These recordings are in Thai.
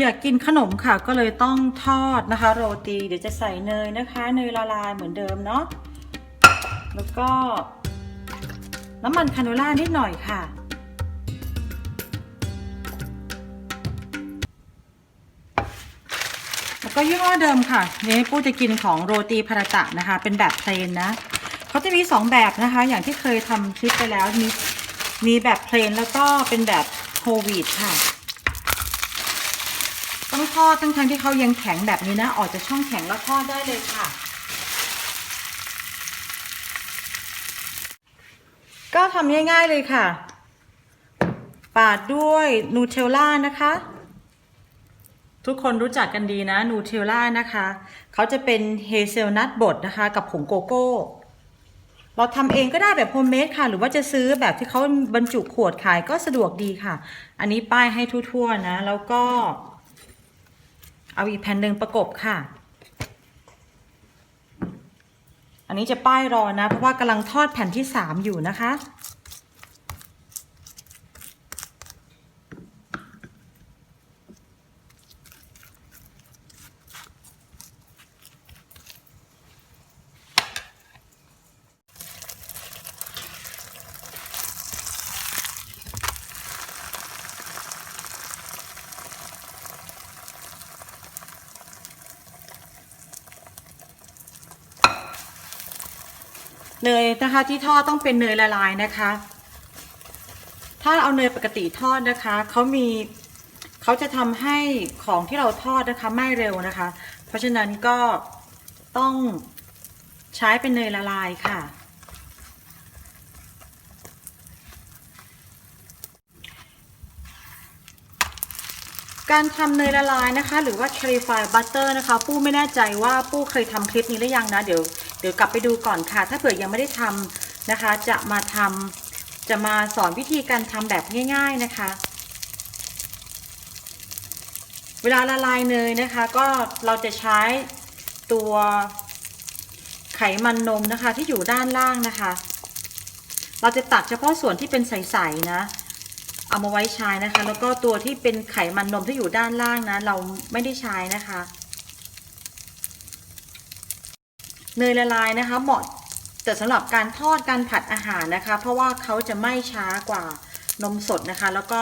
อยากกินขนมค่ะก็เลยต้องทอดนะคะ โรตีเดี๋ยวจะใส่เนยนะคะ เนยละลายเหมือนเดิมเนาะแล้วก็น้ำมันคาโนล่านิดหน่อยค่ะ แล้วก็ยี่ห้อเดิมค่ะนี่ปู้จะกินของโรตีพาราตะนะคะ เป็นแบบเพลนนะเขาจะมีสองแบบนะคะ อย่างที่เคยทำคลิปไปแล้วมีมีแบบเพลนแล้วก็เป็นแบบโฮลวีตค่ะ ต้องทอดทั้งๆที่เขายังแข็งแบบนี้นะ ออกจากช่องแข็งแล้วทอดได้เลยค่ะ ก็ทำง่ายๆเลยค่ะ ปาดด้วยนูเทลล่านะคะ ทุกคนรู้จักกันดีนะนูเทลล่านะคะ เขาจะเป็นเฮเซลนัทบดนะคะ กับผงโกโก้ เราทำเองก็ได้แบบโฮมเมดค่ะ หรือว่าจะซื้อแบบที่เขาบรรจุขวดขายก็สะดวกดีค่ะ อันนี้ป้ายให้ทั่วๆนะ แล้วก็ เอาอีกแผ่นหนึ่งประกบค่ะ อันนี้จะป้ายรอนะ เพราะว่ากำลังทอดแผ่นที่สามอยู่นะคะ เนยนะคะที่ทอดต้องเป็นเนยละลายนะคะ ถ้าเอาเนยปกติทอดนะคะเขามีเขาจะทำให้ของที่เราทอดนะคะไหม้เร็วนะคะ เพราะฉะนั้นก็ต้องใช้เป็นเนยละลายค่ะ การทำเนยละลายนะคะ หรือว่า clarify butter นะคะ ปู้ไม่แน่ใจว่าปู้เคยทำคลิปนี้หรือยังนะ เดี๋ยว เดี๋ยวกลับไปดูก่อนค่ะ ถ้าเผื่อยังไม่ได้ทำนะคะ จะมาทำจะมาสอนวิธีการทำแบบง่าย ๆนะคะ เวลาละลายเนยนะคะ ก็เราจะใช้ตัวไขมันนมนะคะที่อยู่ด้านล่างนะคะ เราจะตัดเฉพาะส่วนที่เป็นใสๆนะเอามาไว้ใช้นะคะ แล้วก็ตัวที่เป็นไขมันนมที่อยู่ด้านล่างนะ เราไม่ได้ใช้นะคะ เนยละลายนะคะ เหมาะแต่สำหรับการทอดการผัดอาหารนะคะ เพราะว่าเขาจะไม้ช้ากว่านมสดนะคะ แล้วก็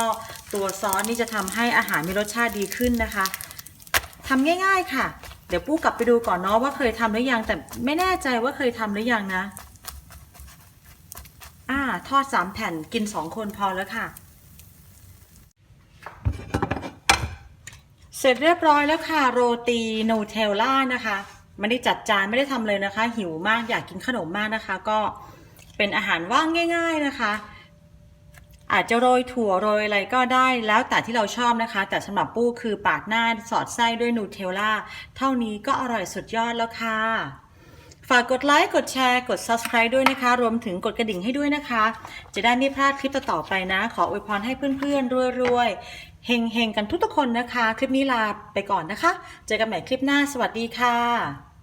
ตัวซอสนี่จะทำให้อาหารมีรสชาติดีขึ้นนะคะทำง่าย ๆค่ะ เดี๋ยวปู้กลับไปดูก่อนเนาะว่าเคยทำหรือยังแต่ไม่แน่ใจว่าเคยทำหรือยังนะ อ่าทอดสามแผ่นกินสองคนพอแล้วค่ะ เสร็จเรียบร้อยแล้วค่ะ โรตีนูเทลล่านะคะ ไม่ได้จัดจานไม่ได้ทำเลยนะคะ หิวมากอยากกินขนมมากนะคะ ก็เป็นอาหารว่างง่าย ๆนะคะ อาจจะโรยถั่วโรยอะไรก็ได้แล้วแต่ที่เราชอบนะคะ แต่สำหรับปู้คือปาดหน้าสอดไส้ด้วยนูเทลล่าเท่านี้ก็อร่อยสุดยอดแล้วค่ะ ฝากกดไลค์กดแชร์กด subscribe ด้วยนะคะ รวมถึงกดกระดิ่งให้ด้วยนะคะ จะได้ไม่พลาดคลิปต่อๆไปนะ ขออวยพรให้เพื่อนๆรวยๆ เฮงๆกันทุกๆคนนะคะ คลิปนี้ลาไปก่อนนะคะ เจอกันใหม่คลิปหน้าสวัสดีค่ะ